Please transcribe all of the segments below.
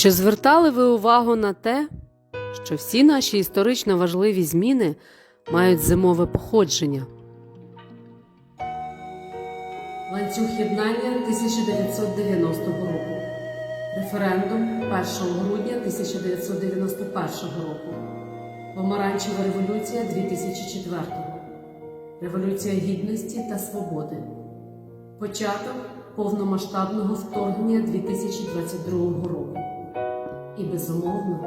Чи звертали ви увагу на те, що всі наші історично важливі зміни мають зимове походження? Ланцюг єднання 1990 року. Референдум 1 грудня 1991 року. Помаранчева революція 2004 Революція гідності та свободи. Початок повномасштабного вторгнення 2022 року. І, безумовно,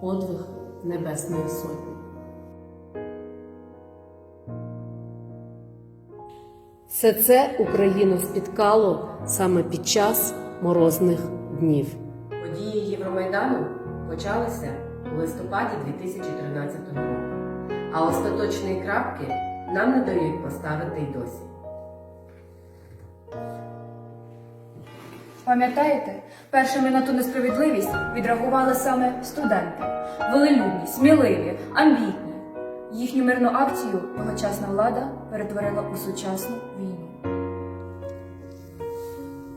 подвиг Небесної Сотні. Все це Україну спіткало саме під час морозних днів. Події Євромайдану почалися у листопаді 2013 року, а остаточної крапки нам не дають поставити й досі. Пам'ятаєте, першими на ту несправедливість відреагували саме студенти, волелюбні, сміливі, амбітні. Їхню мирну акцію тогочасна влада перетворила у сучасну війну.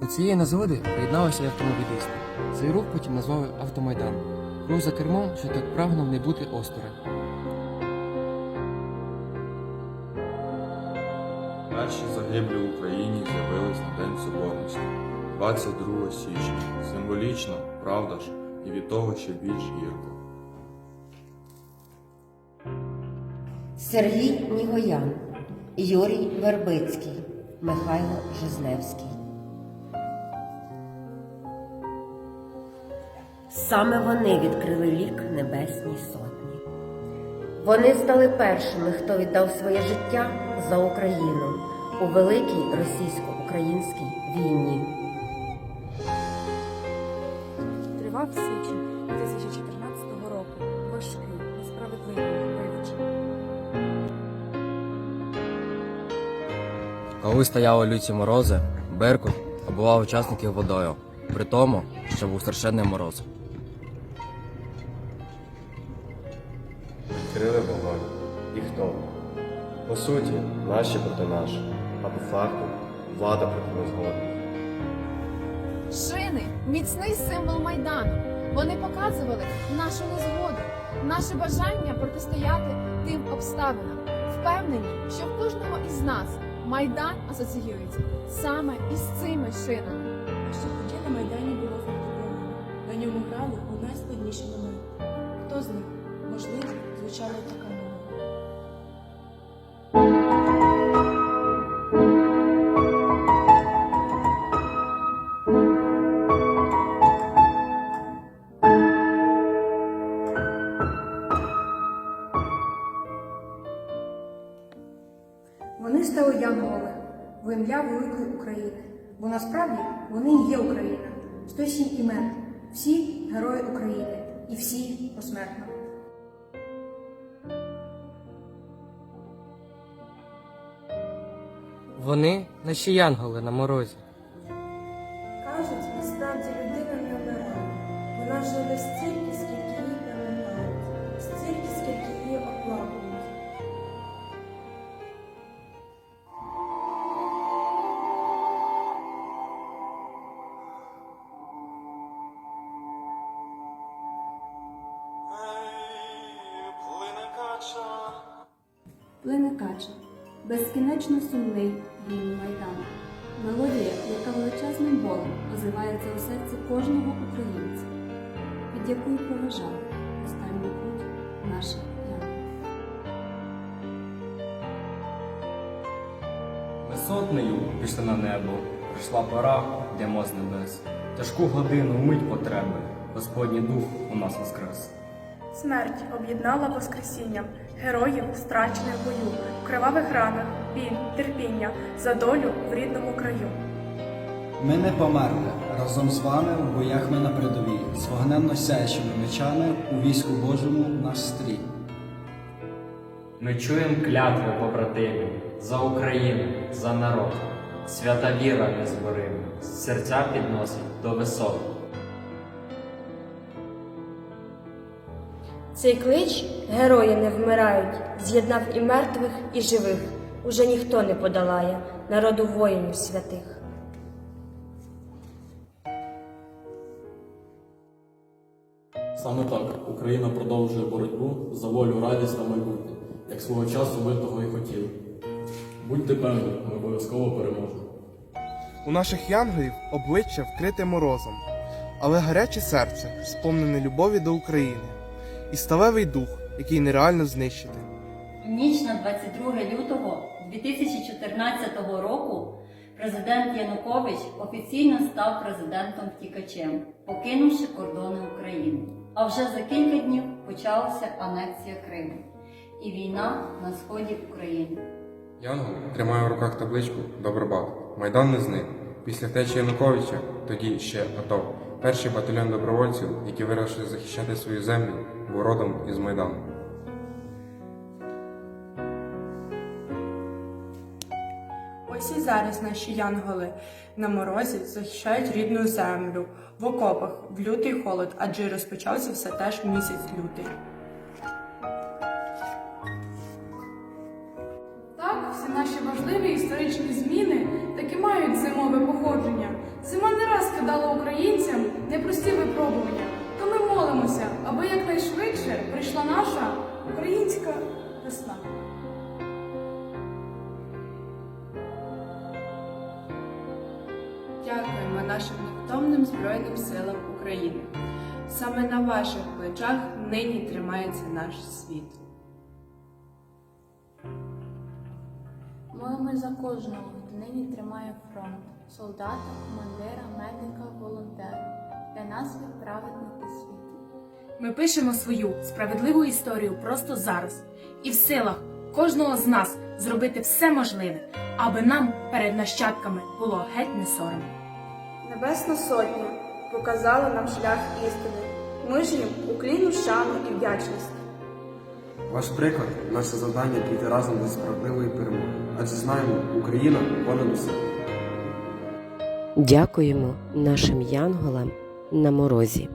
До цієї незгоди приєдналися й автомобілісти. Цей рух потім назвали Автомайдан. Рух за кермом, що так прагнув не бути осторонь. Перші загиблі в Україні з'явились на День Соборності 22 січня. Символічно, правда ж, і від того ще більш гірко. Сергій Нігоян, Юрій Вербицький, Михайло Жизневський. Саме вони відкрили лік Небесній Сотні. Вони стали першими, хто віддав своє життя за Україну у великій російсько-українській війні. Тривав січень 2014 року. Важкий, несправедливий, вибачений. Коли стояли люті морози, Беркут оббивав учасників водою, при тому, що був страшенний мороз. Відкрили вогонь. І хто? По суті, наші проти наших, а по факту влада проти незгодних. Шини міцний символ майдану. Вони показували нашу незгоду, наше бажання протистояти тим обставинам. Впевнені, що в кожного із нас майдан асоціюється саме із цими шинами. А щодня на Майдані було фортепіано. На ньому грали у найскладніші моменти. Хто з них, можливо, звучала така ім'я великої України, бо насправді вони і є Україна. 107 імен, всі герої України і всі посмертно. Вони наші янголи на морозі. Плине кача, безкінечно сумний гімн Майдану. Мелодія, яка величезним болем озивається у серці кожного українця, під якою проважав останню путь наша Яна. Ми сотнею пішли на небо, прийшла пора, йдемо з небес. Тяжку годину мить потреби, Господній дух у нас воскрес. Смерть об'єднала воскресінням героїв, страчених в бою, в кривавих ранах, біль, терпіння за долю в рідному краю. Ми не померли разом з вами в боях ми на передовій, з вогненно сяючими мечами у війську Божому наш стрій. Ми чуємо клятви побратимів за Україну, за народ. Свята віра незборима, серця підносить до висот. Цей клич герої не вмирають, з'єднав і мертвих, і живих. Уже ніхто не подолає народу воїнів святих. Саме так Україна продовжує боротьбу за волю, радість та майбутнє, як свого часу ми того і хотіли. Будьте певні, ми обов'язково переможемо. У наших янголів обличчя вкрите морозом, але гаряче серце, сповнене любові до України, і сталевий дух, який нереально знищити. Ніч на 22 лютого 2014 року президент Янукович офіційно став президентом втікачем, покинувши кордони України. А вже за кілька днів почалася анексія Криму і війна на сході України. Янгол тримає в руках табличку Добробат. Майдан не зник. Після втечі Януковича, тоді ще АТО, перший батальйон добровольців, які вирішили захищати свою землю, був родом із Майдану. Ось і зараз наші янголи на морозі захищають рідну землю в окопах в лютий холод, адже розпочався все теж місяць лютий. Так, всі наші важливі історичні зміни таки мають не українцям непрості випробування. То ми молимося, аби якнайшвидше прийшла наша українська весна. Дякуємо нашим невтомним Збройним силам України. Саме на ваших плечах нині тримається наш світ. Молимо за кожного, хто нині тримає фронт, солдата, командира, медика, волонтера. Для нас ви праведники світу. Ми пишемо свою справедливу історію просто зараз, і в силах кожного з нас зробити все можливе, аби нам перед нащадками було геть не соромно. Небесна сотня показала нам шлях істини. Ми ж їм укліну шану і вдячність. Ваш приклад наше завдання піти разом до справедливої перемоги. Адже знаємо, Україна понад усе. Дякуємо нашим янголам на морозі.